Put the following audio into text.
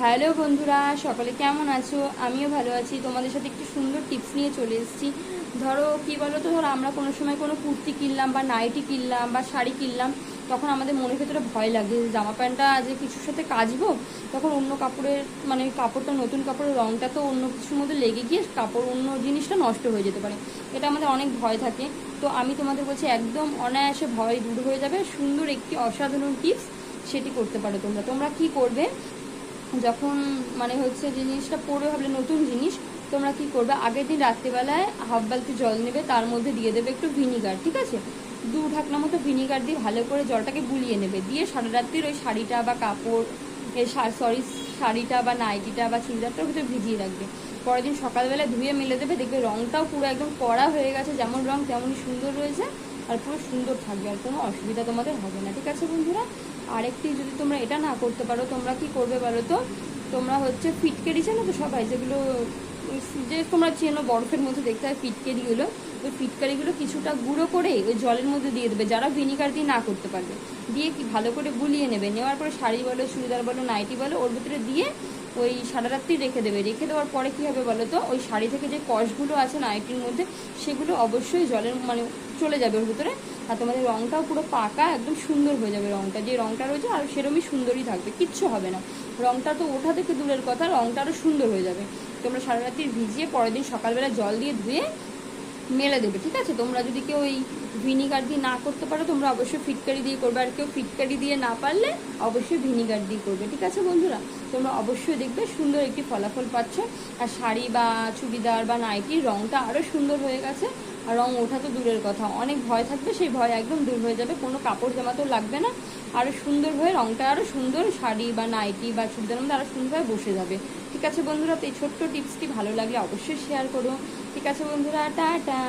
Hello বন্ধুরা, সকলে কেমন আছো? আমিও ভালো আছি। তোমাদের সাথে একটু সুন্দর টিপস নিয়ে চলে এসেছি। ধরো, কি বলো তো ধরো, আমরা কোনো সময় কোনো কুর্তি কিনলাম বা নাইটি কিনলাম বা শাড়ি কিনলাম, তখন আমাদের মনের ভেতরে ভয় লাগে। জামা প্যান্টটা যে কিছুর সাথে কাচবো, তখন অন্য কাপড়ের মানে কাপড়টা, নতুন কাপড়ের রঙটা তো অন্য কিছুর মধ্যে লেগে গিয়ে কাপড় অন্য জিনিসটা নষ্ট হয়ে যেতে পারে। এটা আমাদের অনেক ভয় থাকে। তো আমি তোমাদের বলছি, একদম অনায়াসে ভয় দূর হয়ে যাবে। সুন্দর একটি অসাধারণ টিপস সেটি করতে পারো তোমরা। তোমরা কি করবে? যখন মানে হচ্ছে জিনিসটা পরে ভাবলে নতুন জিনিস, তোমরা কি করবে? আগের দিন রাত্রিবেলায় হাফ বালতি জল নেবে, তার মধ্যে দিয়ে দেবে একটু ভিনিগার ঠিক আছে? দু ঢাকনা মতো ভিনিগার দিয়ে ভালো করে জলটাকে গুলিয়ে নেবে। দিয়ে সারা রাত্রির ওই শাড়িটা বা কাপড় সরি শাড়িটা বা নাইটিটা বা চুড়িদারটার ভিতরে ভিজিয়ে রাখবে। পরের দিন সকালবেলা ধুয়ে মেলে দেবে, দেখবে রঙটাও পুরো একদম কড়া হয়ে গেছে, যেমন রঙ তেমনই সুন্দর রয়েছে। আর পুরো সুন্দর থাকবে আর কোনো অসুবিধা তোমাদের হবে না, ঠিক আছে বন্ধুরা? আরেকটি যদি তোমরা এটা না করতে পারো, তোমরা কি করবে বলো তো? তোমরা হচ্ছে ফিটকেরি চেনো তো সবাই? যেগুলো যে তোমরা চেনো বরফের মধ্যে দেখতে হয় ফিটকেরিগুলো, ওই ফিটকারিগুলো কিছুটা গুঁড়ো করে ওই জলের মধ্যে দিয়ে দেবে, যারা ভিনিগার দিয়ে না করতে পারবে। দিয়ে কি ভালো করে গুলিয়ে নেবে, নেওয়ার পরে শাড়ি বলো, চুড়িদার বলো, নাইটি বলো, ওর ভিতরে দিয়ে ওই সারা রাত্রি রেখে দেবে। রেখে দেওয়ার পরে কী হবে বলো তো? ওই শাড়ি থেকে যে কষগুলো আছে নাইটির মধ্যে, সেগুলো অবশ্যই জলের মানে চলে যাবে ওর ভিতরে। আর তোমাদের রঙটাও পুরো পাকা, একদম সুন্দর হয়ে যাবে রঙটা যে রঙটা রয়েছে আর সেরমই সুন্দরই থাকবে, কিচ্ছু হবে না। রঙটা তো ওঠা থেকে দূরের কথা রঙটা আরও সুন্দর হয়ে যাবে। তোমরা সারা রাত্রি ভিজিয়ে পরের দিন সকালবেলা জল দিয়ে ধুয়ে মেলে দেবে, ঠিক আছে? তোমরা যদি কেউ এই ভিনিগার দিয়ে না করতে পারো, তোমরা অবশ্যই ফিটকারি দিয়ে করবে। আর কেউ ফিটকারি দিয়ে না পারলে অবশ্যই ভিনিগার দিয়ে করবে। ঠিক আছে বন্ধুরা? তোমরা অবশ্যই দেখবে সুন্দর একটি ফলাফল পাচ্ছ। আর শাড়ি বা চুড়িদার বা নাইটির রঙটা আরও সুন্দর হয়ে গেছে। আর রঙ ওঠা তো দূরের কথা। অনেক ভয় থাকবে, সেই ভয় একদম দূর হয়ে যাবে। কোনো কাপড় জামা তো লাগবে না। আরও সুন্দর হয়ে রঙটা আরও সুন্দর শাড়ি বা নাইটি বা চুড়িদার মধ্যে আরও সুন্দরভাবে বসে যাবে। ঠিক আছে বন্ধুরা? তো এই ছোট্ট টিপসটি ভালো লাগলে অবশ্যই শেয়ার করো। ঠিক আছে বন্ধুরা? টাটা!